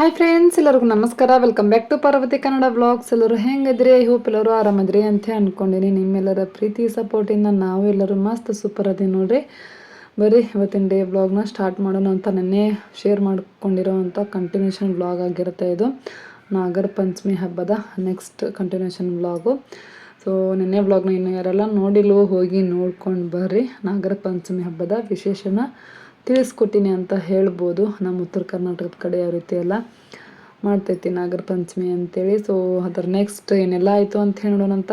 Hi friends ಎಲ್ಲರಿಗೂ ನಮಸ್ಕಾರ. Welcome back to Parvati Kannada blogs ಎಲ್ಲರೂ ಹೆಂಗಿದ್ರಿ ಐ ಹೋಪ್ ಎಲ್ಲರೂ ಆರಾಮದ್ರಿ ಅಂತ ಅಂದ್ಕೊಂಡಿನಿ ನಿಮ್ಮೆಲ್ಲರ ಪ್ರೀತಿ ಸಪೋರ್ಟಿಂದ ನಾವು ಎಲ್ಲರೂ ಮಸ್ತ್ ಸೂಪರ್ ಅದೀವಿ ನೋಡ್ರಿ. ಬರೀ ಇವತ್ತಿನ ಡೇ ವ್ಲಾಗ್ನ ಸ್ಟಾರ್ಟ್ ಮಾಡೋಣ ಅಂತ ನೆನ್ನೆ ಶೇರ್ ಮಾಡ್ಕೊಂಡಿರೋವಂಥ ಕಂಟಿನ್ಯೂಷನ್ ಬ್ಲಾಗ್ ಆಗಿರುತ್ತೆ ಇದು. ನಾಗರ ಪಂಚಮಿ ಹಬ್ಬದ ನೆಕ್ಸ್ಟ್ ಕಂಟಿನ್ಯೂಷನ್ ವ್ಲಾಗು ಸೊ ನಿನ್ನೆ ವ್ಲಾಗ್ನ ಇನ್ನು ಯಾರೆಲ್ಲ ನೋಡಿಲ್ವೋ ಹೋಗಿ ನೋಡ್ಕೊಂಡು ಬರ್ರಿ. ನಾಗರ ಪಂಚಮಿ ಹಬ್ಬದ ವಿಶೇಷನ ತಿಳಿಸ್ಕೊಟ್ಟಿನಿ ಅಂತ ಹೇಳ್ಬೋದು. ನಮ್ಮ ಉತ್ತರ ಕರ್ನಾಟಕದ ಕಡೆ ಯಾವ ರೀತಿ ಎಲ್ಲ ಮಾಡ್ತೈತಿ ನಾಗರ ಪಂಚಮಿ ಅಂತೇಳಿ. ಸೊ ಅದರ ನೆಕ್ಸ್ಟ್ ಏನೆಲ್ಲ ಆಯಿತು ಅಂತ ಹೇಳೋಣಂತ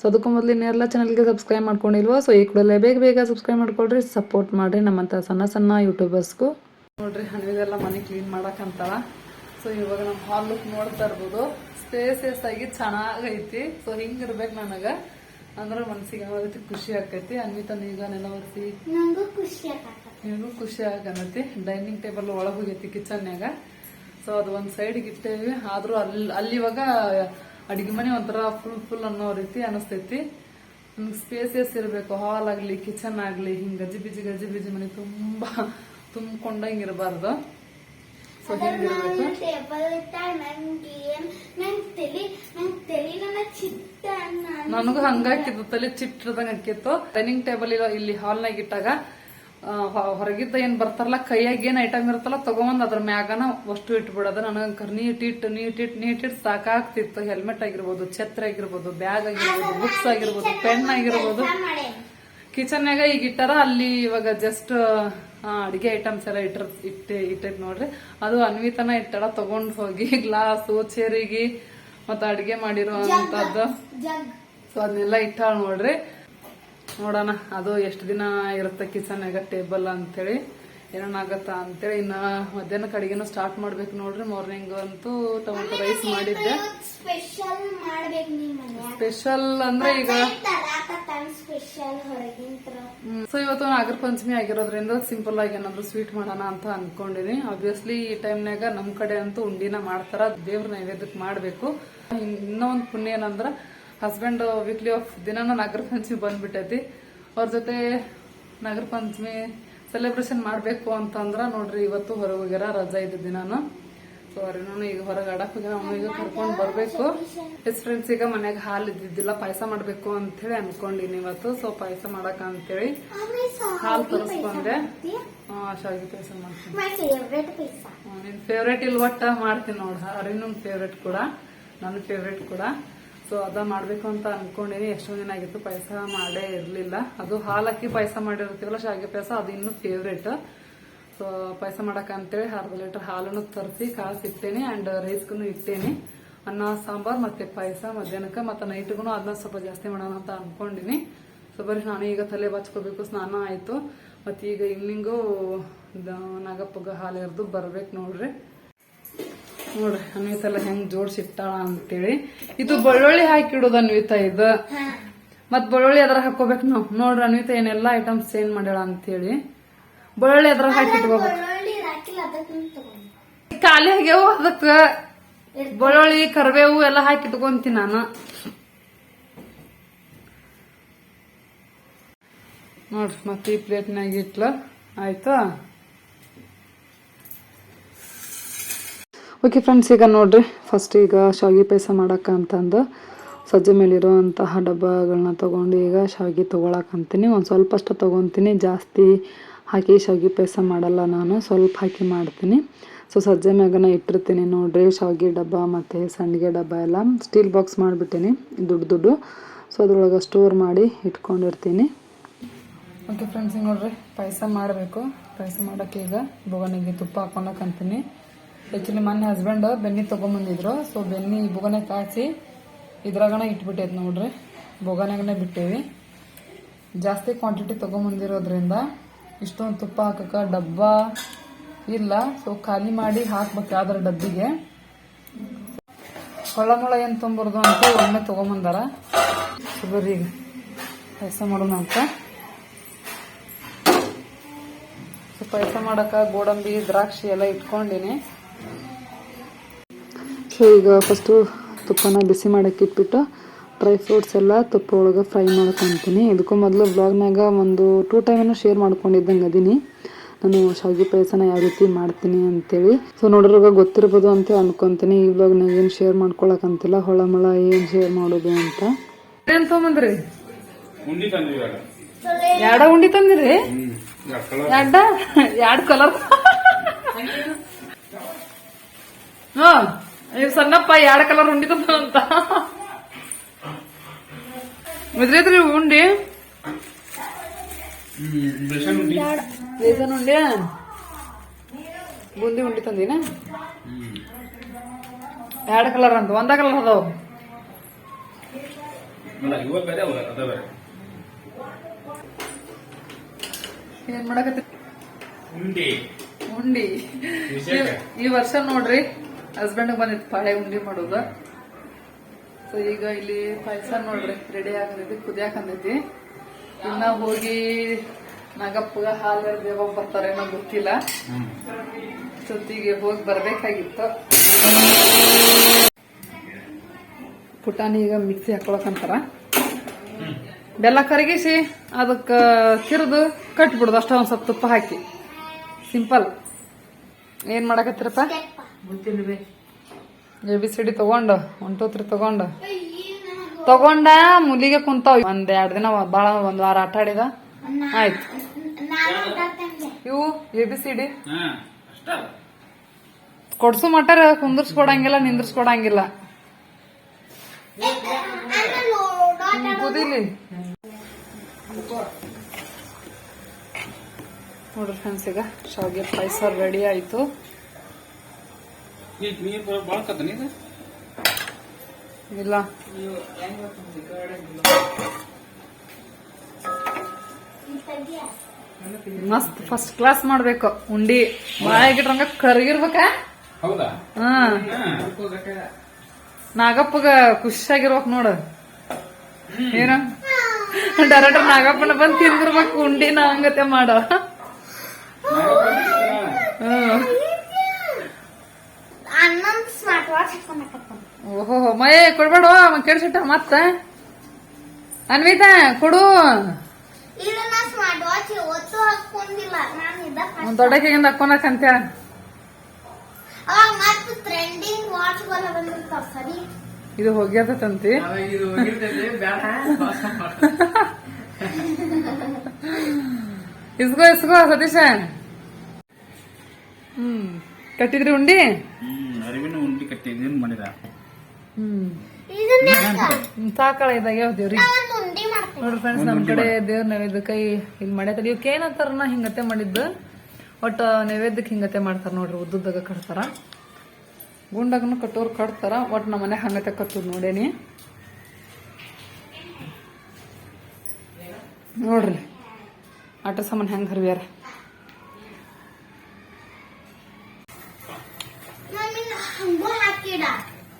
ಸೊ ಅದಕ್ಕೂ ಮೊದಲು ಇನ್ನೆಲ್ಲ ಚಾನಲ್ಗೆ ಸಬ್ಸ್ಕ್ರೈಬ್ ಮಾಡ್ಕೊಂಡಿಲ್ವೋ? ಸೊ ಈ ಕೂಡಲೇ ಬೇಗ ಬೇಗ ಸಬ್ಸ್ಕ್ರೈಬ್ ಮಾಡ್ಕೊಳ್ರಿ ಸಪೋರ್ಟ್ ಮಾಡಿರಿ ನಮ್ಮಂಥ ಸಣ್ಣ ಸಣ್ಣ ಯೂಟ್ಯೂಬರ್ಸ್ಗೂ ನೋಡ್ರಿ ಹಣವಿದೆಲ್ಲ ಮನೆ ಕ್ಲೀನ್ ಮಾಡಕ್ಕಂತಾಳ ಸೊ ಇವಾಗ ನಮ್ಮ ಹಾಲ್ ಲುಕ್ ನೋಡ್ತಾ ಇರ್ಬೋದು. ಸ್ಪೇಸಸ್ ಆಗಿ ಚೆನ್ನಾಗೈತಿ. ಸೊ ಹಿಂಗಿರ್ಬೇಕು ನನಗೆ. ಅಂದ್ರೆ ಮನ್ಸಿಗೆ ಯಾವ ರೀತಿ ಖುಷಿ ಆಕೈತಿ ಅನ್ವಿತ ಈಗ ನೆಲ ಒರೆಸಿ? ನಂಗೂ ಖುಷಿ ಆಗತ್ತ. ನಿಮಗೂ ಖುಷಿ ಆಗನತಿ. ಡೈನಿಂಗ್ ಟೇಬಲ್ ಒಳಗೆ ಹೋಗೈತಿ ಕಿಚನ್ಯಾಗ ಸೊ ಅದು ಒಂದ್ ಸೈಡ್ಗೆ ಇಟ್ಟೇವಿ. ಆದ್ರೂ ಅಲ್ಲಿ ಅಲ್ಲಿ ಇವಾಗ ಅಡಿಗೆ ಮನೆ ಒಂಥರ ಫುಲ್ ಫುಲ್ ಅನ್ನೋ ರೀತಿ ಅನಿಸ್ತೈತಿ. ನಮ್ಗೆ ಸ್ಪೇಸಸ್ ಇರಬೇಕು. ಹಾಲ್ ಆಗ್ಲಿ ಕಿಚನ್ ಆಗ್ಲಿ ಹಿಂಗ್ ಗಜಿ ಬಿಜಿ ಗಜಿ ಬಿಜಿ ಮನೆ ತುಂಬಾ ತುಂಬಿಕೊಂಡಂಗ್ ಇರಬಾರ್ದು ಸೊ ಹಿಂಗಿರ್ಬೇಕು ಏನ್ ನನಗೂ ಹಂಗಾಕಿತ್ತು ತಲೆ ಚಿಟ್ಟದಂಗ ಹಾಕಿತ್ತು ಡೈನಿಂಗ್ ಟೇಬಲ್ ಇಲ್ಲಿ ಹಾಲ್ನಾಗ ಇಟ್ಟಾಗ ಹೊರಗಿದ್ದ ಏನ್ ಬರ್ತಾರಲ್ಲ ಕೈಯಾಗ ಏನ್ ಐಟಮ್ ಇರುತ್ತಲ್ಲ ತಗೊಂಡ್ ಅದ್ರ ಮ್ಯಾಗನ ಅಷ್ಟು ಇಟ್ಬಿಡೋದು. ನನಗ ನೀಟ್ ಇಟ್ಟು ನೀಟ್ ಇಟ್ಟು ನೀಟ್ ಇಟ್ಟು ಸಾಕಾಗ್ತಿತ್ತು. ಹೆಲ್ಮೆಟ್ ಆಗಿರ್ಬೋದು ಛತ್ರ ಆಗಿರ್ಬೋದು ಬ್ಯಾಗ್ ಆಗಿರ್ಬೋದು ಬುಕ್ಸ್ ಆಗಿರ್ಬೋದು ಪೆನ್ ಆಗಿರ್ಬೋದು. ಕಿಚನ್ನಾಗ ಕಿಚನ್ಯಾಗ ಈಗ ಇಟ್ಟಾರ ಅಲ್ಲಿ ಇವಾಗ ಜಸ್ಟ್ ಅಡಿಗೆ ಐಟಮ್ಸ್ ಎಲ್ಲ ಇಟ್ಟರ್ ಇಟ್ಟೆ ಇಟ್ಟೈತ್ ನೋಡ್ರಿ. ಅದು ಅನ್ವಿತನ ಇಟ್ಟಡ ತಗೊಂಡ್ ಹೋಗಿ ಗ್ಲಾಸು ಚೇರಿಗೆ ಮತ್ತ ಅಡಿಗೆ ಮಾಡಿರೋ ಅಂತದ್ದು ಸೊ ಅದನ್ನೆಲ್ಲ ಇಟ್ಟಾಳ ನೋಡ್ರಿ. ನೋಡೋಣ. ಅದು ಎಷ್ಟು ದಿನ ಇರುತ್ತೆ ಕಿಚನ್ಯಾಗ ಟೇಬಲ್ ಅಂತೇಳಿ ಏನೇನಾಗತ್ತ ಅಂತೇಳಿ. ಇನ್ನ ಮಧ್ಯಾಹ್ನ ಅಡಿಗೆನೂ ಸ್ಟಾರ್ಟ್ ಮಾಡ್ಬೇಕು ನೋಡ್ರಿ. ಮಾರ್ನಿಂಗ್ ಅಂತೂ ಟೊಮೆಟೊ ರೈಸ್ ಮಾಡಿದ್ದೆ. ಸ್ಪೆಷಲ್ ಅಂದ್ರೆ ಈಗ ಸೊ ಇವತ್ತು ನಾಗರ ಪಂಚಮಿ ಆಗಿರೋದ್ರಿಂದ ಸಿಂಪಲ್ ಆಗಿ ಏನಾದ್ರು ಸ್ವೀಟ್ ಮಾಡೋಣ ಅಂತ ಅನ್ಕೊಂಡಿನಿ ಆಬ್ವಿಯಸ್ಲಿ ಈ ಟೈಮ್ನಾಗ ನಮ್ ಕಡೆ ಅಂತೂ ಉಂಡಿನ ಮಾಡ್ತಾರ. ದೇವ್ರ ನೈವೇದ್ಯಕ್ಕೆ ಮಾಡ್ಬೇಕು. ಇನ್ನೊಂದು ಪುಣ್ಯ ಏನಂದ್ರ ಹಸ್ಬೆಂಡ್ ವೀಕ್ಲಿ ಆಫ್ ದಿನಾನ ನಾಗರ ಪಂಚಮಿ ಬಂದ್ಬಿಟ್ಟೈತಿ. ಅವ್ರ ಜೊತೆ ನಾಗರ ಪಂಚಮಿ ಸೆಲೆಬ್ರೇಷನ್ ಮಾಡ್ಬೇಕು ಅಂತಂದ್ರೆ ನೋಡ್ರಿ ಇವತ್ತು ಹೊರಗೆ ಹೋಗ್ಯಾರ ರಜಾ ಇದ್ದ ದಿನಾನು. ಸೊ ಅವ್ರೇನೋ ಈಗ ಹೊರಗೆ ಆಡಕ್ ಹೋಗ್ಯಾರ ಕರ್ಕೊಂಡು ಈಗ ಬರಬೇಕು. ಎಸ್ ಫ್ರೆಂಡ್ಸ್ ಈಗ ಮನೆಗೆ ಹಾಲು ಇದ್ದಿದ್ದಿಲ್ಲ, ಪಾಯಸ ಮಾಡ್ಬೇಕು ಅಂತ ಹೇಳಿ ಅನ್ಕೊಂಡಿನಿ ಇವತ್ತು. ಸೊ ಪಾಯಸ ಮಾಡಕ ಅಂತೇಳಿ ಹಾಲು ತರಿಸ್ಕೊಂಡೆ. ಶಾವಿಗೆ ಪಾಯಸ ಮಾಡ್ತೀನಿ. ನಿನ್ ಫೇವ್ರೇಟ್ ಇಲ್ ಒಟ್ಟ ಮಾಡ್ತೀನಿ ನೋಡ. ಅರಿನನ್ ಫೇವ್ರೇಟ್ ಕೂಡ ನನ್ನ ಫೇವ್ರೇಟ್ ಕೂಡ. ಸೊ ಅದ ಮಾಡ್ಬೇಕು ಅಂತ ಅನ್ಕೊಂಡಿನಿ. ಎಷ್ಟೊಂದ್ ದಿನ ಆಗಿತ್ತು, ಪಾಯಸ ಮಾಡೇ ಇರ್ಲಿಲ್ಲ. ಅದು ಹಾಲಕ್ಕಿ ಪಾಯಸ ಮಾಡಿರ್ತೀವಲ್ಲ, ಶಾವಿಗೆ ಪಾಯಸ, ಅದು ಇನ್ನೂ ಫೇವ್ರೇಟ್ ಸೊ ಪಾಯಸ ಅಂತೇಳಿ ಅರ್ಧ ಲೀಟರ್ ಹಾಲನ್ನು ತರಿಸಿ ಕಾಸಿಟ್ಟೇನಿ ಅಂಡ್ ರೈಸ್ಗೂ ಇಟ್ಟೇನಿ. ಅನ್ನ, ಸಾಂಬಾರ್ ಮತ್ತೆ ಪಾಯಸ ಮಧ್ಯಾಹ್ನಕ್ಕೆ ಮತ್ತೆ ನೈಟ್ಗೂ ಅದನ್ನ ಸ್ವಲ್ಪ ಜಾಸ್ತಿ ಮಾಡೋಣ ಅಂತ ಅನ್ಕೊಂಡಿನಿ. ಸೊ ಬರೀ ನಾನು ಈಗ ತಲೆ ಬಾಚ್ಕೋಬೇಕು, ಸ್ನಾನ ಆಯ್ತು. ಮತ್ತೆ ಈಗ ನಾಗಪ್ಪಗ ಹಾಲು ಎರ್ದು ಬರ್ಬೇಕು ನೋಡ್ರಿ. ನೋಡ್ರಿ ಅನ್ವಿತೆಲ್ಲ ಹೆಂಗ್ ಜೋಡ್ಸಿಟ್ಟಾಳ ಅಂತೇಳಿ. ಇದು ಬೆಳ್ಳುಳ್ಳಿ ಹಾಕಿಡೋದು ಅನ್ವಿತ ಇದು. ಮತ್ ಬೆಳ್ಳುಳ್ಳಿ ಅದ್ರ ಹಾಕೋಬೇಕು ನಾವು. ನೋಡ್ರಿ ಅನ್ವಿತ ಏನೆಲ್ಲಾ ಐಟಮ್ಸ್ ಏನ್ ಮಾಡ್ಯಾಳ ಅಂತೇಳಿ. ಬೆಳ್ಳುಳ್ಳಿ ಅದ್ರ ಹಾಕಿಟ್ಕೋಬೇಕು. ಖಾಲಿ ಆಗ್ಯಾವ ಅದಕ್ಕ. ಬೆಳ್ಳುಳ್ಳಿ ಕರಿಬೇವು ಎಲ್ಲ ಹಾಕಿ ಇಟ್ಕೊಂತೀನಿ ನಾನು. ನೋಡ್ರಿ ಮತ್ತೆ ಈ ಪ್ಲೇಟ್ನಾಗ ಇಟ್ಲ. ಆಯ್ತಾ? ಓಕೆ ಫ್ರೆಂಡ್ಸ್ ಈಗ ನೋಡ್ರಿ ಫಸ್ಟ್ ಈಗ ಶಾವಿಗೆ ಪಾಯಸ ಮಾಡಕ್ಕ ಅಂತಂದು ಸಜ್ಜೆ ಮೇಲಿರುವಂತಹ ಡಬ್ಬಗಳನ್ನ ತೊಗೊಂಡು ಈಗ ಶಾವಿಗೆ ತೊಗೊಳಕಂತೀನಿ ಒಂದು ಸ್ವಲ್ಪ ಅಷ್ಟು ತೊಗೊತೀನಿ. ಜಾಸ್ತಿ ಹಾಕಿ ಶಾವಿಗೆ ಪಾಯಸ ಮಾಡಲ್ಲ ನಾನು, ಸ್ವಲ್ಪ ಹಾಕಿ ಮಾಡ್ತೀನಿ. ಸೊ ಸಜ್ಜೆ ಮ್ಯಾಗನ ಇಟ್ಟಿರ್ತೀನಿ ನೋಡ್ರಿ, ಶಾವಿಗೆ ಡಬ್ಬ ಮತ್ತು ಸಂಡಿಗೆ ಡಬ್ಬ ಎಲ್ಲ. ಸ್ಟೀಲ್ ಬಾಕ್ಸ್ ಮಾಡಿಬಿಟ್ಟಿನಿ, ದುಡ್ಡು ದುಡ್ಡು. ಸೊ ಅದ್ರೊಳಗೆ ಸ್ಟೋರ್ ಮಾಡಿ ಇಟ್ಕೊಂಡಿರ್ತೀನಿ. ಓಕೆ ಫ್ರೆಂಡ್ಸ್ ನೋಡ್ರಿ, ಪಾಯಸ ಮಾಡಬೇಕು. ಪಾಯಸ ಮಾಡೋಕ್ಕೆ ಈಗ ಬೊಗನಿಗೆ ತುಪ್ಪ ಹಾಕೊಂಡಕ್ಕಂತೀನಿ ಆ್ಯಕ್ಚುಲಿ ಮೊನ್ನೆ ಹಸ್ಬೆಂಡ್ ಬೆನ್ನಿ ತೊಗೊಂಬಂದಿದ್ರು. ಸೊ ಬೆನ್ನಿ ಬೊಗನೆ ಕಾಯಿಸಿ ಇದ್ರಾಗನ ಇಟ್ಬಿಟ್ಟೈತೆ ನೋಡ್ರಿ. ಬೊಗನೆಗನೆ ಬಿಟ್ಟೇವಿ. ಜಾಸ್ತಿ ಕ್ವಾಂಟಿಟಿ ತೊಗೊಂಬಂದಿರೋದ್ರಿಂದ ಇಷ್ಟೊಂದು ತುಪ್ಪ ಹಾಕಕ್ಕೆ ಡಬ್ಬ ಇಲ್ಲ. ಸೊ ಖಾಲಿ ಮಾಡಿ ಹಾಕ್ಬೇಕು ಯಾವ್ದಾರ ಡಬ್ಬಿಗೆ. ಹೊಳಮೊಳ ಏನು ತುಂಬರ್ದು ಅಂತ ಒಮ್ಮೆ ತೊಗೊಂಬಂದಾರ. ಬರ್ರಿ ಪಾಯಸ ಮಾಡೋಣ ಅಂತ. ಸೊ ಪಾಯಸ ಮಾಡೋಕೆ ಗೋಡಂಬಿ, ದ್ರಾಕ್ಷಿ ಎಲ್ಲ ಇಟ್ಕೊಂಡಿನಿ. ಸೊ ಈಗ ಫಸ್ಟು ತುಪ್ಪನ ಬಿಸಿ ಮಾಡಕ್ಕೆ ಇಟ್ಬಿಟ್ಟು ಡ್ರೈ ಫ್ರೂಟ್ಸ್ ಎಲ್ಲ ತುಪ್ಪ ಒಳಗೆ ಫ್ರೈ ಮಾಡ್ಕೊತೀನಿ ಇದಕ್ಕೂ ಮೊದಲು ಬ್ಲಾಗ್ನಾಗ ಒಂದು ಟೂ ಟೈಮನ್ನು ಶೇರ್ ಮಾಡ್ಕೊಂಡಿದ್ದಂಗೆ ಅದೀನಿ. ನಾನು ಶಾವಿಗೆ ಪಾಯಸನ ಯಾವ ರೀತಿ ಮಾಡ್ತೀನಿ ಅಂತೇಳಿ. ಸೊ ನೋಡ್ರಿವಾಗ ಗೊತ್ತಿರ್ಬೋದು ಅಂತ ಅನ್ಕೊಂತೀನಿ. ಈ ಬ್ಲಾಗ್ನಾಗ ಏನು ಶೇರ್ ಮಾಡ್ಕೊಳಕಂತಿಲ್ಲ ಹೊಳಮಳ ಏನು ಶೇರ್ ಮಾಡೋದು ಅಂತ. ಏನು ತೊಗೊಂಬಂದ್ರಿ? ಎರಡ ಉಂಡಿ ತಂದಿರಿ ಎರಡ್ ಕಲರ್ ಎರಡ? ಎರಡ್ ಕಲರ್ ಹಾ ಸಣ್ಣಪ್ಪ ಎರಡ್ ಕಲರ್ ಉಂಡಿ ತಂದ ಅಂತ ಇದ್ರೈತ್ರಿ ಉಂಡಿ ಹ್ಮ್ ಬೇಸನ್ ಉಂಡಿ ಬೇಸನ್ ಉಂಡಿ ಬೂಂದಿ ಉಂಡಿ ತಂದಿನ ಹ್ಮ್ ಎರಡ್ ಕಲರ್ ಅಂತ ಒಂದ ಕಲರ್ ಅದಾವ ಅಲ್ಲ ಇವಾಗ ಬೇರೆ ಅವ ಅದ ಬೇರೆ ಏನ್ ಮಾಡಕತ್ತಿ ಉಂಡಿ ಉಂಡಿ ವಿಶೇಷ. ಈ ವರ್ಷ ನೋಡ್ರಿ ಹಸ್ಬೆಂಡ್ ಬಂದಿತ್ತು ಪಾಳೆ ಉಂಡಿ ಮಾಡೋದು. ಸೊ ಈಗ ಇಲ್ಲಿ ಪಾಯಸ ನೋಡ್ರಿ ರೆಡಿ ಆಗಂದೈತಿ ಕುದಿಯಾಕಂದೈತಿ ಇನ್ನ ಹೋಗಿ ನಾಗಪ್ಪಗ ಹಾಲು ದೇವ ಬರ್ತಾರೇನೋ ಗೊತ್ತಿಲ್ಲ. ಸುದ್ದಿಗೆ ಹೋಗಿ ಬರ್ಬೇಕಾಗಿತ್ತು. ಪುಟಾಣಿ ಈಗ ಮಿಕ್ಸಿ ಹಾಕೊಳಕಂತಾರ. ಬೆಲ್ಲ ಕರಗಿಸಿ ಅದಕ್ಕ ತಿರುದು ಕಟ್ಬಿಡುದು, ಅಷ್ಟ ಅಷ್ಟೊಂದು ಸ್ವಲ್ಪ ತುಪ್ಪ ಹಾಕಿ. ಸಿಂಪಲ್ ಏನ್ ಮಾಡಕತ್ತೀರಪ್ಪ? ಎ ಬಿ ಸಿ ಡಿ ತಗೊಂಡು. ಒನ್ ಟೂ ತ್ರೀ ತಗೊಂಡು. ತಗೊಂಡ ಮುಲಿಗೆ ಕುಂತಾವ್. ಒಂದ್ ಎರಡ್ ದಿನ ಬಾಳ ಒಂದ್ ವಾರ ಆಟ ಆಡಿದ. ಆಯ್ತು. ಇವು ಎ ಬಿ ಸಿ ಡಿ. ಹಾ ಅಷ್ಟ. ಕೊಡ್ಸು ಮಟ್ಟಾರ ಕುಂದರ್ಸ್ಕೊಡಂಗಿಲ್ಲ ನಿಂದ್ರಸ್ಕೊಡಂಗಿಲ್ಲ. ಕುದಿಲಿ ನೋಡ್ರಿ ಫ್ರೆಂಡ್ಸ್ ಈಗ ಶಾವಿಗೆ ಪಾಯಸ ರೆಡಿ ಆಯ್ತು. ನೀರ್ ನೀರ್ ಇಲ್ಲ. ಮಸ್ತ್ ಫಸ್ಟ್ ಕ್ಲಾಸ್ ಮಾಡ್ಬೇಕು. ಉಂಡಿ ಬಾಯಾಗಿಟ್ರಂಗ ಕರಗಿರ್ಬೇಕ. ಹೌದಾ? ಹಾ. ನಾಗಪ್ಪಗ ಖುಷಿಯಾಗಿರ್ಬೇಕು ನೋಡು. ಏನ? ಡೈರೆಕ್ಟರ್ ನಾಗಪ್ಪನ ಬಂದ್ ತಿಂದಿರ್ಬೇಕು ಉಂಡಿನ ಹಂಗತೆ ಮಾಡೋ. ಹ್ಮ್. ಓಹೋ ಮಯ ಕೊಡ್ಬೇಡ ಕೆಡ್ಸಿಟ್ಟ ಮತ್ತ? ಅನ್ವಿತಾ ಕೊಡು. ವಾಚ್ ಒತ್ತು ಹಾಕೊಂಡಿಲ್ಲ. ನಾನು ಇದ ಒಂದ್ ದೊಡ್ಡಕ್ಕಿಂದ ಹಾಕೊನಕಂತ ಅವಾಗ ಮತ್ತೆ ಟ್ರೆಂಡಿಂಗ್ ವಾಚ್ಗಳ ಬಂದಿರ್ತಾವ ಸರಿ. ಇದು ಹೋಗ್ಯದಂತಿ ಇಸ್ಗೋ ಇಸ್ಗೋ ಸತೀಶ. ಹ್ಮ್ ಕಟ್ಟಿದ್ರಿ ಉಂಡಿ? ಅರಿವಿನ ಉಂಡಿ ಕಟ್ಟಿದ್ದೇನು ಮಾಡಿದ? ಹ್ಮ್. ಇದನ್ನ ಹ್ಮ್, ಸಾಕಳ ಇದಾಗ ದೇವ್ರಿ ನೋಡ್ರಿ ಫ್ರೆಂಡ್ಸ್ ನಮ್ ಕಡೆ ದೇವ್ರ ನೈವೇದ್ಯ ಕೈ ಇಲ್ಲಿ ಮಾಡ್ಯಾರ ಇವಕ್ಕೆ ಏನಂತಾರ ಹಿಂಗತೆ ಮಾಡಿದ್ದು. ಒಟ್ಟ ನೈವೇದ್ಯಕ್ಕೆ ಹಿಂಗತೆ ಮಾಡ್ತಾರ ನೋಡ್ರಿ ಉದ್ದುದ್ದಾಗ ಕಟ್ತಾರ. ಗುಂಡಾಗನು ಕಟ್ಟೋರು ಕಟ್ತಾರ ಒಟ್ ನಮ್ಮ ಮನೆ ಹಂಗತೆ ಕಟ್ಟುದ್ ನೋಡೇನಿ. ನೋಡ್ರಿ. ಆಟ ಸಾಮಾನ್ ಹೆಂಗೆ ಹರಿವ್ಯಾರ ಮಮ್ಮಿ ಹಂಗೂ ಹಾಕಿಡ ನನಗೂ ಹಾಕಿಲ್ಲ. ಸುಡು ಸುಡು ಹಾಕಿ ತಿನ್ನಾಕ ರಂಗಿಲ್ಲ ನಾವು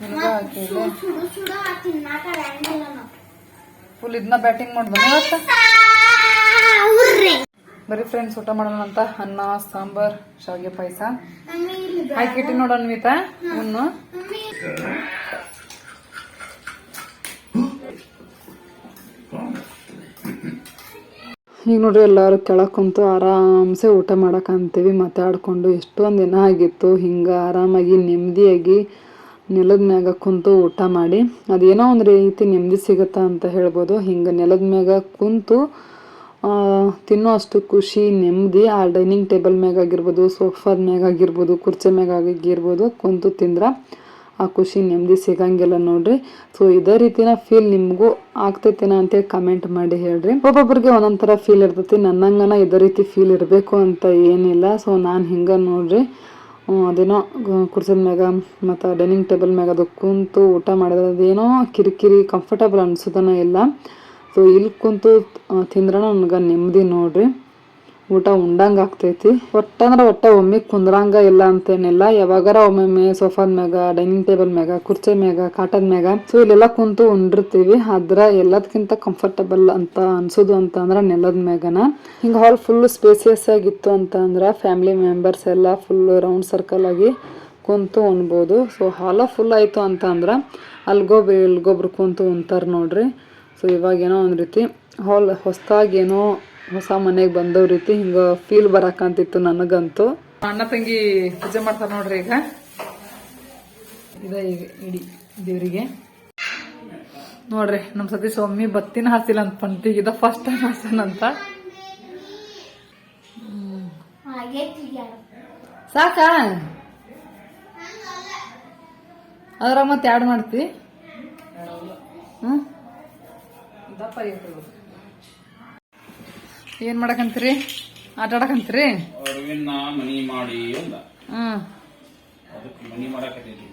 ಫುಲ್ ಇದನ್ನ ಬ್ಯಾಟಿಂಗ್ ಇವತ್ತ ಉರ್ರಿ ಬರೀ ಫ್ರೆಂಡ್ಸ್ ಊಟ ಮಾಡೋಣ ಅಂತ. ಅನ್ನ ಸಾಂಬಾರ್ ಶಾವಿಗೆ ಪಾಯಸ. ಹಾಕಿಟ್ಟು ಇಲ್ಲಿ ಬಾ. ಹಾಕಿಟ್ಟಿ ನೋಡ ಅನ್ವಿತಾ ಉಣ್ಣು ಈಗ ನೋಡ್ರಿ ಎಲ್ಲರೂ ಕೆಳಗೆ ಕುಂತು ಆರಾಮ್ಸೆ ಊಟ ಮಾಡಕ್ ಅಂತೀವಿ. ಮಾತಾಡ್ಕೊಂಡು ಎಷ್ಟೊಂದು ದಿನ ಆಗಿತ್ತು. ಹಿಂಗೆ ಆರಾಮಾಗಿ ನೆಮ್ಮದಿಯಾಗಿ ನೆಲದ ಮ್ಯಾಗ ಕುಂತು ಊಟ ಮಾಡಿ, ಅದೇನೋ ಒಂದು ರೀತಿ ನೆಮ್ಮದಿ ಸಿಗುತ್ತಾ ಅಂತ ಹೇಳ್ಬೋದು. ಹಿಂಗೆ ನೆಲದ ಮ್ಯಾಗ ಕುಂತು ತಿನ್ನೋ ಅಷ್ಟು ಖುಷಿ, ನೆಮ್ಮದಿ, ಆ ಡೈನಿಂಗ್ ಟೇಬಲ್ ಮ್ಯಾಗ ಆಗಿರ್ಬೋದು, ಸೋಫಾದ ಮ್ಯಾಗ ಆಗಿರ್ಬೋದು, ಕುರ್ಚಿ ಮ್ಯಾಗ ಆಗಿರ್ಬೋದು, ಕುಂತು ತಿಂದ್ರೆ ಆ ಖುಷಿ, ನೆಮ್ಮದಿ ಸಿಗಂಗಿಲ್ಲ ನೋಡ್ರಿ. ಸೊ ಇದೇ ರೀತಿನ ಫೀಲ್ ನಿಮಗೂ ಆಗ್ತೈತೇನ ಅಂತೇಳಿ ಕಮೆಂಟ್ ಮಾಡಿ ಹೇಳ್ರಿ. ಒಬ್ಬೊಬ್ರಿಗೆ ಒಂದೊಂದು ಥರ ಫೀಲ್ ಇರ್ತೈತಿ. ನನ್ನಂಗನ ಇದೇ ರೀತಿ ಫೀಲ್ ಇರಬೇಕು ಅಂತ ಏನಿಲ್ಲ. ಸೊ ನಾನು ಹಿಂಗೆ ನೋಡ್ರಿ. ಅದೇನೋ ಕುರ್ಸಿದ ಮ್ಯಾಗ ಮತ್ತು ಡೈನಿಂಗ್ ಟೇಬಲ್ ಮ್ಯಾಗ ಅದು ಕುಂತು ಊಟ ಮಾಡಿದ್ರೆ ಅದೇನೋ ಕಿರಿಕಿರಿ ಕಂಫರ್ಟಬಲ್ ಅನ್ಸೋದನ ಇಲ್ಲ. ಸೊ ಇಲ್ಲಿ ಕುಂತು ತಿಂದ್ರೆ ನನಗೆ ನೆಮ್ಮದಿ ನೋಡ್ರಿ. ಊಟ ಉಂಡಂಗೆ ಆಗ್ತೈತಿ. ಒಟ್ಟಂದ್ರೆ ಒಟ್ಟ ಒಮ್ಮೆ ಕುಂದ್ರಂಗ ಇಲ್ಲ ಅಂತೇನಿಲ್ಲ. ಯಾವಾಗಾರ ಒಮ್ಮೊಮ್ಮೆ ಸೋಫಾದ ಮ್ಯಾಗ, ಡೈನಿಂಗ್ ಟೇಬಲ್ ಮ್ಯಾಗ, ಕುರ್ಚಿ ಮ್ಯಾಗ ಕಾಟದ ಮ್ಯಾಗ. ಸೊ ಇಲ್ಲೆಲ್ಲ ಕುಂತು ಉಂಡಿರ್ತೀವಿ. ಆದ್ರ ಎಲ್ಲದಕ್ಕಿಂತ ಕಂಫರ್ಟಬಲ್ ಅಂತ ಅನ್ಸೋದು ಅಂತ ಅಂದ್ರ ನೆಲದ ಮ್ಯಾಗನ. ಹಿಂಗ ಹಾಲ್ ಫುಲ್ ಸ್ಪೇಸಿಯಸ್ ಆಗಿತ್ತು ಅಂತ ಅಂದ್ರ ಫ್ಯಾಮಿಲಿ ಮೆಂಬರ್ಸ್ ಎಲ್ಲ ಫುಲ್ ರೌಂಡ್ ಸರ್ಕಲ್ ಆಗಿ ಕುಂತು ಉಣ್ಬೋದು. ಸೊ ಹಾಲ ಫುಲ್ ಆಯ್ತು ಅಂತ ಅಂದ್ರ ಅಲ್ಗೊಬ್ರು ಇಲ್ಗೊಬ್ರು ಕುಂತು ಉಣ್ತಾರೆ ನೋಡ್ರಿ. ಸೊ ಇವಾಗ ಏನೋ ಒಂದ್ ರೀತಿ ಹಾಲ್ ಹೊಸ್ದಾಗಿ ಏನೋ ಹೊಸ ಮನೆಗೆ ಬಂದವ್ ರೀತಿ ಹಿಂಗ ಫೀಲ್ ಬರಕಂತಿತ್ತು ನನಗಂತೂ. ಅಣ್ಣ ತಂಗಿ ಪೂಜೆ ಮಾಡ್ತಾರ ನೋಡ್ರಿ ಈಗ. ಇದ ಈಗ ಇಡಿ ದೇವರಿಗೆ. ನೋಡ್ರಿ ನಮ್ ಸತಿ ಸ್ವಾಮಿ ಬತ್ತಿನ ಹಾಸಿಲ್ಲ ಅಂತ ಪಂಟಿಗೆ ಇದ ಫಸ್ಟ್ ಟೈಮ್ ಹಾಸನಂತ ಸಾಕಾ? ಅದ್ರ ಮತ್ತೆ ಆ್ಯಡ್ ಮಾಡ್ತಿ? ಹ್ಮ್? ದಪ್ಪ ಆಗೈತೆ ಅದು. ಏನ್ ಮಾಡಕಂತೀರಿ? ಆಟ ಆಡಕಂತೀರಿ? ಅರವಿಂದ ಮನಿ ಮಾಡಿ ಅಂದ. ಹ್ಮ್ ಅದಕ್ಕೆ ಮನಿ ಮಾಡಕತ್ತಿದ್ವಿ.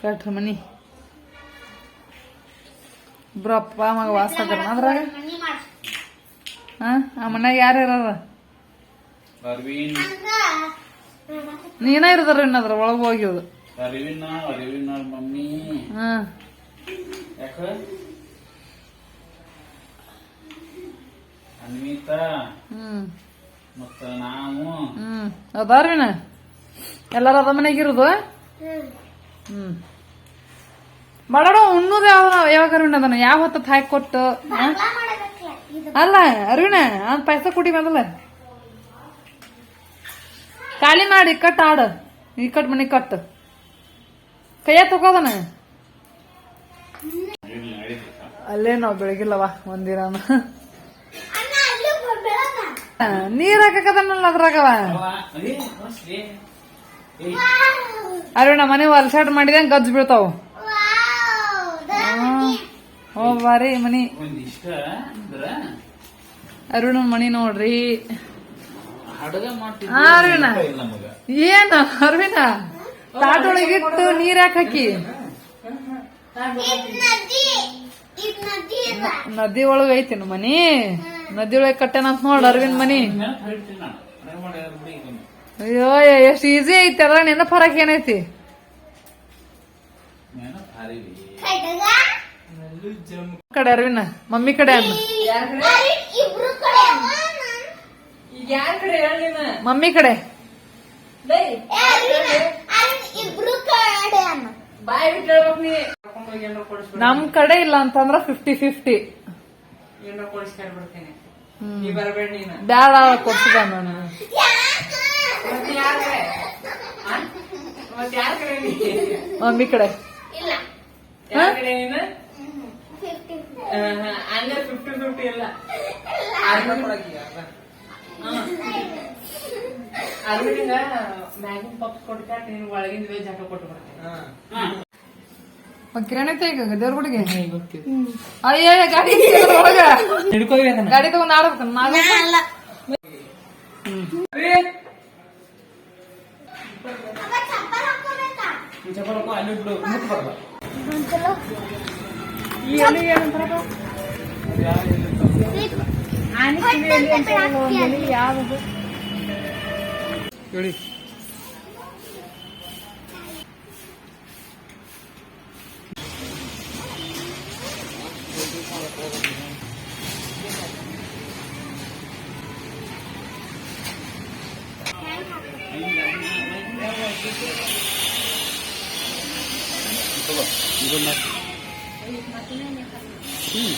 ಕಟ್ರಿ ಮನಿ. ಇಬ್ರು ಅಪ್ಪ ಮಗ ವಾಸ ಅಂದ್ರೆ ಅದ್ರಾಗ? ಹಾ ಆ ಮನ್ಯಾಗ ಯಾರು ಇರೋದ ಅರವಿಂದ್. ನೀನ ಇರೋದ್ರ ಅದ್ರ ಒಳಗೆ ಹೋಗ್ಯೋದು ಅರವಿಂದ ಅರವಿಂದ ಮಮ್ಮಿ. ಹ್ಮ್ ಯಾಕ? ಅನ್ವಿತಾ ಹ್ಮ್. ಮತ್ತ ನಾವು ಹ್ಮ್. ಅದಾರ್ವಿನ ಎಲ್ಲಾರ ಅದ ಮನೆಗೆ ಇರೋದು? ಹ್ಮ್. ಬಡಾಡ ಉಣ್ಣುದ ಯಾವ ಯಾವಾಗ ಅರವಿಣ ಅದನ್ನ? ಯಾವ ಹೊತ್ತ ಹಾಕಿ ಕೊಟ್ಟು? ಅಲ್ಲ ಅರವಿಣ ಅದ್ ಪಾಯಸ ಕುಡಿ ಮೊದಲ. ಖಾಲಿ ಮಾಡಿ ಕಟ್ ಆಡ. ಈ ಕಟ್ ಮನೆ ಕಟ್. ಕೈಯ ತಗೋದನ ಅಲ್ಲೇ ನಾವ್ ಬೆಳಗಿಲ್ಲವಾ ಒಂದಿನ. ನೀರ್ ಹಾಕಕದನಲ್ಲ ಅದ್ರಾಗವ? ಅರುಣ ಮನೆ ಹೊಲ್ಸಾಟ್ ಮಾಡಿದೆ ಗಜ್ಜ್ ಬೀಳ್ತಾವ. ಓ ಬಾರಿ ಮನಿ. ಅರುಣನ್ ಮನಿ ನೋಡ್ರಿ. ಅರುಣ. ಏನ ಅರುಣ? ತಾಟೊಳಗಿಟ್ಟು ನೀರ್ ಹಾಕಿ? ನದಿ ಒಳಗೈತಿ ಒಳಗ ಮನಿ? ನದಿ ಒಳಗ ಕಟ್ಟೆನಂತ ನೋಡ್ ಅರವಿಂದ್ ಮನಿ. ಅಯ್ಯೋ ಎಷ್ಟು ಈಸಿ ಐತಿ ಅದ್ರ ನೆನಪು ಫರಕ್ ಏನೈತಿ? ಕಡೆ ಅರವಿನ ಮಮ್ಮಿ ಕಡೆ ಅನ್ನ. ಮಮ್ಮಿ ಕಡೆ. ಅರವಿಂದ, ನಮ್ ಕಡೆ ಇಲ್ಲ ಅಂತಂದ್ರ ಫಿಫ್ಟಿ ಫಿಫ್ಟಿ ಬ್ಯಾಡ ಕೊಡ್ಸಿದ ನಾನು. ಮಮ್ಮಿ ಕಡೆ ಇಲ್ಲ ಹ? ಫಿಫ್ಟಿ ಒಂದ್ ಯಾರ ಮತ್ತೆ ದೇವ್ರ ಗುಡಿಗೆ ಮಮ್ಮಿ ಕಡೆ. ಐತಿ ಒಳಗ ಗಾಡಿ ತಗೊಂಡ್ ಆಡ್ಬೇಕು ನಾಗ ಅಲ್ಲ. ಅವ ಚಪ್ಪಲ್ ಹಾಕೋಬೇಕಾ ಚಪಲಕ್ಕೂ ಅಲ್ಲಿ ಬಿಡು ಮುಟ್ಟು ಬರ್ಬ ಒಂದ್ಸಲ ಈ ಎಲೆ ಏನಂತಾರಪ್ಪ? ಕಿರಾಣಿ ತೆಗ ದೇವ್ರ ಗುಡಿಗೆ ಅಯ್ಯ ಗಾಡಿ ಒಳಗ ಗಾಡಿ ತಗೊಂಡ್ ಆಡ್ಬೇಕ ಯಾವುದು Ito ba? Ito na. Hmm.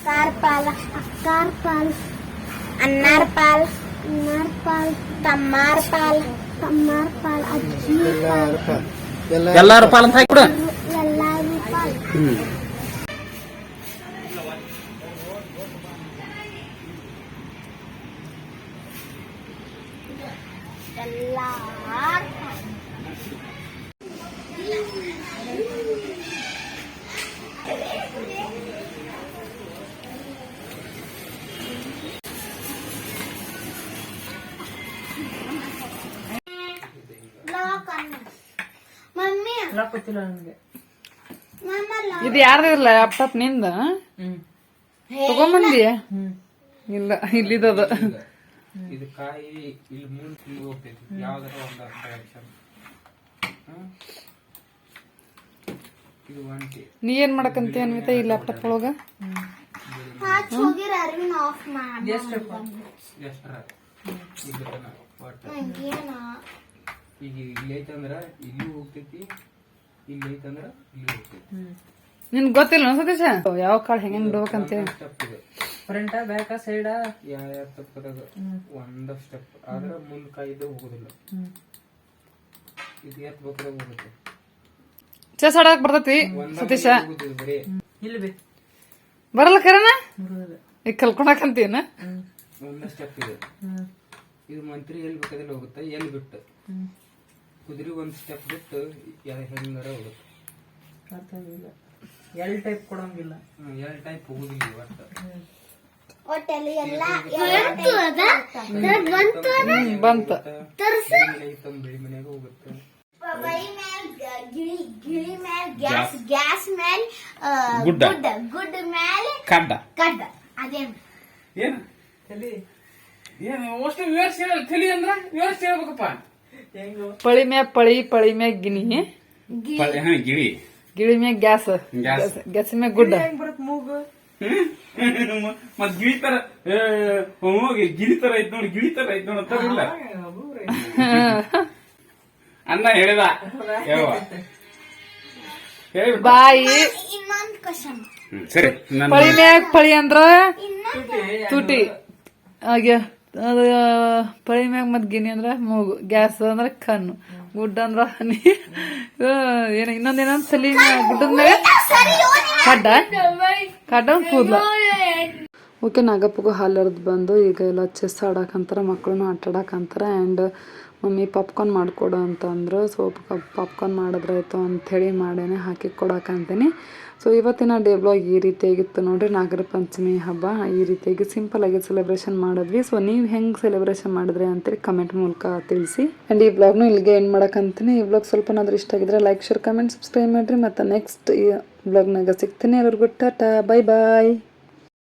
Carpal, carpal, anarpal. ಮಾರ್ಪಾಲ್ ತಮ್ಮಾರ್ಪಾಲ್ ತಮ್ಮಾರ್ಪಾಲ್ ಅಜ್ಜಿ ಎಲ್ಲಾರು ಪಾಲ್ ಅಂತ ಹಾಕಿ ಹ್ಮ್. ಇದು ಯಾರ್ದಿಲ್ಲ ಲ್ಯಾಪ್ಟಾಪ್ನಿಂದ? ತಗೊಂಬಂದಿಯ? ಇಲ್ಲ ಇಲ್ಲಿದದ. ಇದು ಕಾಯಿ ಇಲ್ಲಿ ಹೋಗ್ತೈತಿ. ಯಾವ್ದಾರ ಒಂದು ಡೈರೆಕ್ಷನ್ ನೀ ಏನ್ ಮಾಡಕಂತೀಯ ಅನ್ವಿತ ಈ ಲ್ಯಾಪ್ಟಾಪ್ ಒಳಗ? ಈಗ ಇಲ್ಲಿ ಐತಂದ್ರ ಇಲ್ಲಿ ಹೋಗ್ತೈತಿ ಇಲ್ಲಿ ಐತಂದ್ರ ಇಲ್ಲಿ ಹೋಗ್ತೈತಿ. ನಿನ್ ಗೊತ್ತಿಲ್ಲ ಸತೀಶ? ಯಾವ ಕಾಳು ಹೆಂಗ್ ಬಿಡ್ಬೇಕಂತ? ಫ್ರಂಟ್ ಇದೆ. ಫ್ರಂಟ ಬ್ಯಾಕ ಸೈಡ ಯಾವ ಯಾವ ತಪ್ಪದಾಗ ಒಂದ ಸ್ಟೆಪ್ ಆದ್ರ ಮುಂದ್ ಕೈ ಹೋಗುದಿಲ್ಲ. ಇದು ಎತ್ ಬೇಕಾದ್ರೆ ಹೋಗುತ್ತೆ. ಚೆಸ್ ಆಡಕ್ ಬರ್ತೈತಿ ಒಂದ ಸತೀಶ. ಬರೀ. ಇಲ್ಲಿ ಬಿ. ಬರಲ್ಲ ಕರನ? ಈಗ ಕಲ್ಕೊಳಕಂತೀನ ಒಂದ ಸ್ಟೆಪ್ ಇದೆ. ಇದು ಮಂತ್ರಿ ಎಲ್ಲಿ ಬೇಕಾದ್ರೆ ಹೋಗುತ್ತೆ ಎಲ್ಲಿ ಬಿಟ್ಟು? ಕುದುರೆ ಒಂದ್ ಸ್ಟೆಪ್ ಬಿಟ್ಟು ಹೆಂಗಾರ ಹೋಗುತ್ತೆ. ಅರ್ಥ ಆಗಿಲ್ಲ ಎಲ್ ಟೈಪ್ ಕೊಡಂಗಿಲ್ಲ ಎಲ್ ಟೈಪ್ ಹೋಗುದಿಲ್ಲ ಒಟ್ಟು ಒಟ್ಟೆಲ್ಲ ಎಲ್ಲ ಬಂತು ಅದ? ಬಂತು ಅದ? ಬಂತ ಐತಂದ್ ಬೆಳಿ ಮನ್ಯಾಗ ಹೋಗುತ್ತೆ. ಗಿಳಿ ಗಿಳಿ ಮ್ಯಾಲ್ ಗ್ಯಾಸ್. ಗ್ಯಾಸ್ ಮ್ಯಾಲ್ ಆ, ಗುಡ್ಡ. ಗುಡ್ಡ ಮೇಲೆ ಮ್ಯಾಲ್ ಕಡ್ಡ. ಕಡ್ಡ. ಅದೇನು? ಏನು? ತಲಿ ಏನ್ ಅಷ್ಟು ವಿವರಿಸಿ ಕೇಳಿ ಅಂದ್ರ ವಿವರಿಸಿ ಹೇಳ್ಬೇಕಪ್ಪ. ಪಳಿ ಮ್ಯಾಗ ಪಳಿ ಪಳಿ ಮ್ಯಾಗ ಗಿನಿ ಪಳ್ಳಿ- ಹಾ ಗಿಳಿ. ಗಿಳಿ ಮ್ಯಾಗ ಗ್ಯಾಸ್. ಗ್ಯಾಸ್. ಗ್ಯಾಸ್ ಮ್ಯಾಗ ಗುಡ್ಡ. ಹೆಂಗ್ ಬರತ್ ಮೂಗು? ಮತ್ ಗಿಳಿ ತರ ಏ, ಹೋಗಿ ಗಿಳಿ ತರ ಐತ್ ನೋಡಿ ಗಿಳಿ ತರ ಐತ್ ನೋಡಿ ಅಂತಾರಿಲ್ಲ ಅನ್ನ ಹೇಳಿದ. ಯವ್ವ. ಹೇಳ್ಬಿಟ್ಟ. ಬಾಯಿ. ಇನ್ನೊಂದ್ ಕ್ವಶನ್ ಹ್ಮ್, ಸರಿ. ನನ್ನ ಪಳಿ ಮ್ಯಾಗ ಪಳಿ ಅಂದ್ರ ತುಟಿ. ಹಾಗೆ. ಅದ ಪಳಿ ಮ್ಯಾಗ ಮತ್ ಗಿನಿ ಅಂದ್ರ ಮೂಗು, ಗ್ಯಾಸ್ ಅಂದ್ರೆ ಕಣ್ಣು, ಗುಡ್ಡ ಅಂದ್ರೆ ಹನಿ. ಏನು ಇನ್ನೊಂದೇನ ತಲಿ ಗುಡ್ಡದ ಮೇಲೆ ಕಡ್ಡ? ಕಡ್ಡ ಕೂದ್ಲ. ಓಕೆ, ನಾಗಪ್ಪಗೂ ಹಾಲು ಎರೆದು ಬಂದು ಈಗ ಎಲ್ಲ ಚೆಸ್ ಆಡಕ್ಕಂತಾರ ಮಕ್ಕಳು ಆಟ ಆಡಕ್ಕಂತಾರ ಆ್ಯಂಡ್ ಮಮ್ಮಿ ಪಾಪ್ಕಾರ್ನ್ ಮಾಡಿಕೊಡು ಅಂತಂದ್ರು. ಸೊ ಪಾಪ್ಕಾರ್ನ್ ಮಾಡಿದ್ರಾಯ್ತು ಅಂಥೇಳಿ ಮಾಡೇನೆ, ಹಾಕಿ ಕೊಡಕ್ಕಂತೀನಿ ಸೊ ಇವತ್ತಿನ ಡೇ ಬ್ಲಾಗ್ ಈ ರೀತಿಯಾಗಿತ್ತು ನೋಡಿರಿ. ನಾಗರ ಪಂಚಮಿ ಹಬ್ಬ. ಈ ರೀತಿಯಾಗಿ ಸಿಂಪಲ್ ಆಗಿ ಸೆಲೆಬ್ರೇಷನ್ ಮಾಡಿದ್ವಿ. ಸೊ ನೀವು ಹೆಂಗೆ ಸೆಲೆಬ್ರೇಷನ್ ಮಾಡಿದ್ರೆ ಅಂತೇಳಿ ಕಮೆಂಟ್ ಮೂಲಕ ತಿಳಿಸಿ. ಆ್ಯಂಡ್ ಈ ಬ್ಲಾಗ್ನು ಇಲ್ಲಿಗೆ ಏನು ಮಾಡೋಕ್ಕಂತೀನಿ ಈ ಬ್ಲಾಗ್ ಸ್ವಲ್ಪನಾದ್ರೂ ಇಷ್ಟ ಆಗಿದ್ರೆ ಲೈಕ್ ಶೇರ್ ಕಮೆಂಟ್ ಸಬ್ಸ್ಕ್ರೈಬ್ ಮಾಡಿರಿ. ಮತ್ತು ನೆಕ್ಸ್ಟ್ ಈ ಬ್ಲಾಗ್ನಾಗ ಸಿಗ್ತೀನಿ. ಎಲ್ಲರಿಗೂ ಟಾಟಾ ಬೈ ಬಾಯ್